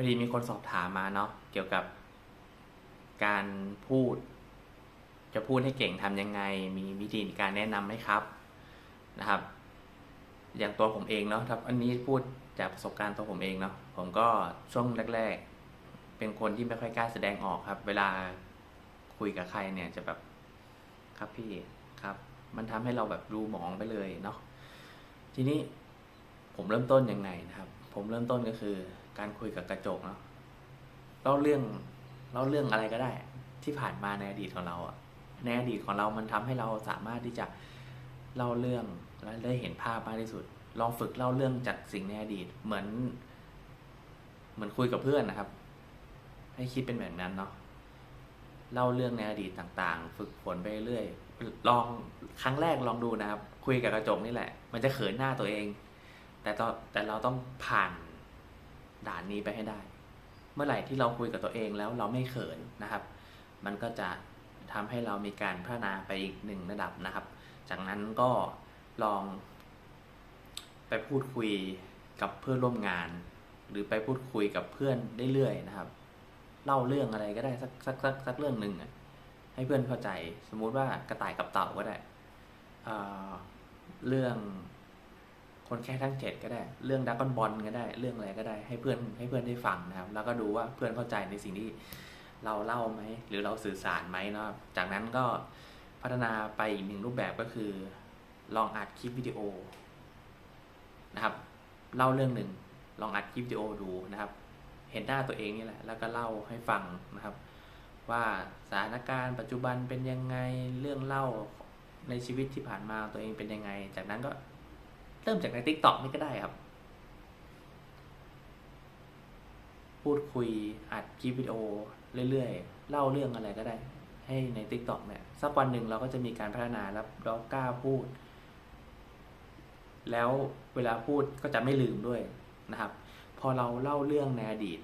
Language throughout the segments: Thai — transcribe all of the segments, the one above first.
อดีมีคนสอบถามมาเนาะเกี่ยวกับการพูด จะพูดให้เก่งทำยังไง มีวิธีการแนะนำไหมครับนะครับ อย่างตัวผมเองเนาะครับอันนี้พูดจากประสบการณ์ตัวผมเองเนาะผมก็ช่วงแรก ๆ เป็นคนที่ไม่ค่อยกล้าแสดงออกครับ เวลาคุยกับใครเนี่ยจะแบบครับพี่ครับ มันทำให้เราแบบดูหมองไปเลยเนาะทีนี้ผมเริ่มต้นยังไงนะครับ ผมเริ่มต้นก็คือ การคุยกับกระจกเนาะเล่าเรื่องเล่าเรื่องอะไรก็ได้ ที่ผ่านมาในอดีตของเราอะในอดีตของเรามันทำให้เราสามารถที่จะเล่าเรื่องและได้เห็นภาพมากที่สุด ลองฝึกเล่าเรื่องจากสิ่งในอดีตเหมือน เหมือนคุยกับเพื่อนนะครับ ให้คิดเป็นแบบนั้นเนาะเล่าเรื่องในอดีตต่างๆ ฝึกฝนไปเรื่อยลองครั้งแรกลองดูนะครับ คุยกับกระจกนี่แหละ มันจะเขินหน้าตัวเอง แต่ตอแต่เราต้องผ่านด่านนี้ไปให้ได้ เมื่อไหร่ที่เราคุยกับตัวเองแล้วเราไม่เขินนะครับ มันก็จะทำให้เรามีการพัฒนาไปอีกหนึ่งระดับนะครับ จากนั้นก็ลองไปพูดคุยกับเพื่อนร่วมงาน หรือไปพูดคุยกับเพื่อนเรื่อยๆนะครับ เล่าเรื่องอะไรก็ได้สักสักสักสักเรื่องหนึ่งให้เพื่อนเข้าใจ สมมุติว่ากระต่ายกับเต่าก็ได้เเรื่อง คนแค่ทั้งเจ็ดก็ได้ เรื่องดักกอนบอลก็ได้ เรื่องอะไรก็ได้ ให้เพื่อนให้เพื่อนได้ฟังนะครับ แล้วก็ดูว่าเพื่อนเข้าใจในสิ่งที่เราเล่าไหม หรือเราสื่อสารไหมเนาะ จากนั้นก็พัฒนาไปอีกหนึ่งรูปแบบก็คือ ลองอัดคลิปวิดีโอนะครับ เล่าเรื่องหนึ่ง ลองอัดคลิปวิดีโอดูนะครับ เห็นหน้าตัวเองนี่แหละ แล้วก็เล่าให้ฟังนะครับ ว่าสถานการณ์ปัจจุบันเป็นยังไง เรื่องเล่าในชีวิตที่ผ่านมาตัวเองเป็นยังไง จากนั้นก็ เริ่มจากใน t ิ k t o k นี่ก็ได้ครับ พูดคุยอัดคลิปวิดีโอเรื่อยๆ เล่าเรื่องอะไรก็ได้ ให้ใน t ิ k t o k เนี่ยสักวันหนึ่งเราก็จะมีการพัฒนาแล้วเรากล้าพูด แล้วเวลาพูดก็จะไม่ลืมด้วยนะครับ พอเราเล่าเรื่องในอดีต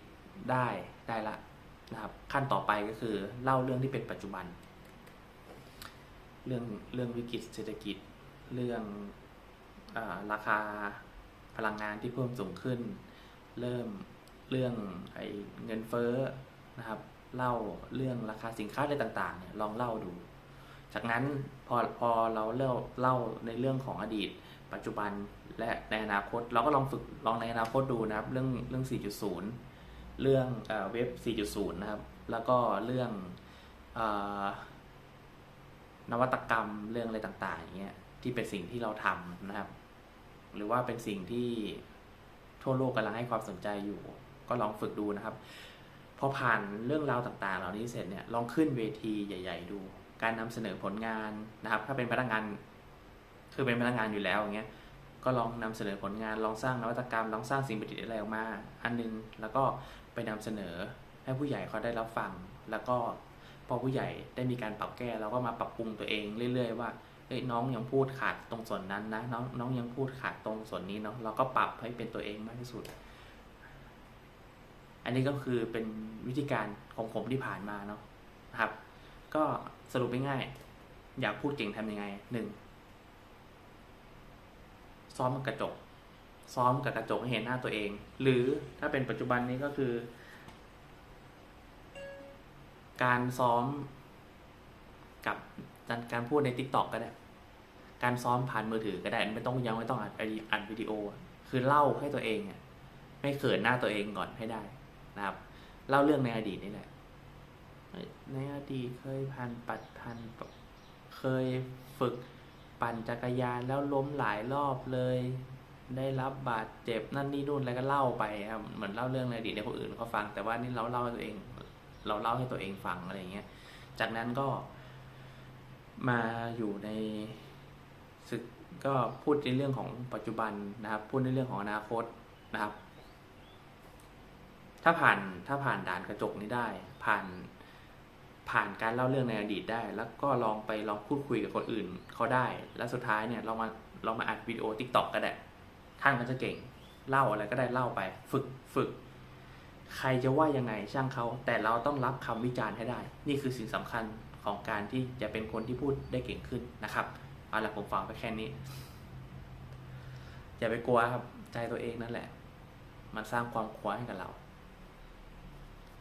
ได้ได้ละนะครับ ขั้นต่อไปก็คือเล่าเรื่องที่เป็นปัจจุบัน เรื่องเรื่องวิกฤตเศรษฐกิจเรื่อง ราคาพลังงานที่เพิ่มสูงขึ้น เริ่มเรื่องไอ้เงินเฟ้อนะครับเล่าเรื่องราคาสินค้าอะไรต่างๆเนี่ยลองเล่าดู จากนั้นพอพอเราเล่าเล่าในเรื่องของอดีต ปัจจุบันและในอนาคต เราก็ลองฝึกลองในอนาคตดูนะครับ เรื่องเรื่อง 4.0 เรื่องเว็บ 4.0 นะครับ แล้วก็เรื่องอนวัตกรรมเรื่องอะไรต่างๆอย่างเงี้ยที่เป็นสิ่งที่เราทำนะครับ หรือว่าเป็นสิ่งที่ทั่วโลกกำลังให้ความสนใจอยู่ ก็ลองฝึกดูนะครับ พอผ่านเรื่องราวต่างๆ เหล่านี้เสร็จเนี่ยลองขึ้นเวทีใหญ่ ๆ ดู การนำเสนอผลงานนะครับ ถ้าเป็นพนักงานคือเป็นพนักงานอยู่แล้วอย่างเงี้ยก็ลองนำเสนอผลงานลองสร้างนวัตกรรมลองสร้างสิ่งประดิษฐ์อะไรออกมา อันนึงแล้วก็ไปนำเสนอให้ผู้ใหญ่เขาได้รับฟัง แล้วก็พอผู้ใหญ่ได้มีการปรับแก้เราก็มาปรับปรุงตัวเองเรื่อย ๆ ว่า เอ้ยน้องยังพูดขาดตรงส่วนนั้นนะน้องน้องยังพูดขาดตรงส่วนนี้เนาะเราก็ปรับให้เป็นตัวเองมากที่สุด อันนี้ก็คือเป็นวิธีการของผมที่ผ่านมาเนาะนะครับ ก็สรุปง่ายๆอยากพูดเก่งทำยังไงหนึ่งซ้อมกับกระจก ซ้อมกับกระจกให้เห็นหน้าตัวเอง หรือถ้าเป็นปัจจุบันนี้ก็คือ การซ้อม กับการพูดใน t ิ k t o k ก็ได้ การซ้อมผ่านมือถือก็ได้ ไม่ต้องยังไม่ต้องอัดอัดวิดีโอ คือเล่าให้ตัวเองอะไม่เขินหน้าตัวเองก่อนให้ได้นะครับ เล่าเรื่องในอดีตนี่แหละ ในอดีตเคยผ่านปัดพันเคยฝึกปั่นจักรยานแล้วล้มหลายรอบเลย ได้รับบาดเจ็บนั่นนี่นู่นอะไรก็เล่าไปครับเหมือนเล่าเรื่องในอดีตให้คนอื่นเขาฟัง แต่ว่านี่เราเล่าให้ตัวเอง เราเล่าให้ตัวเองฟังอะไรเงี้ย จากนั้นก็ มาอยู่ในศึกก็พูดในเรื่องของปัจจุบันนะครับ พูดในเรื่องของอนาคตนะครับ ถ้าผ่านถ้าผ่านด่านกระจกนี้ได้ ผ่านผ่านการเล่าเรื่องในอดีตได้ แล้วก็ลองไปลองพูดคุยกับคนอื่นเขาได้ แล้วสุดท้ายเนี่ยเรามาเรามาอัดวิดีโอทิกตอกก็ได้ท่านก็จะเก่งเล่าอะไรก็ได้เล่าไป ฝึกฝึก ใครจะว่ายังไงช่างเขาแต่เราต้องรับคำวิจารณ์ให้ได้ นี่คือสิ่งสำคัญ ของการที่จะเป็นคนที่พูดได้เก่งขึ้นนะครับเอาละผมฝากไปแค่นี้ อย่าไปกลัวครับใจตัวเองนั่นแหละ มันสร้างความคว้าให้กับเรา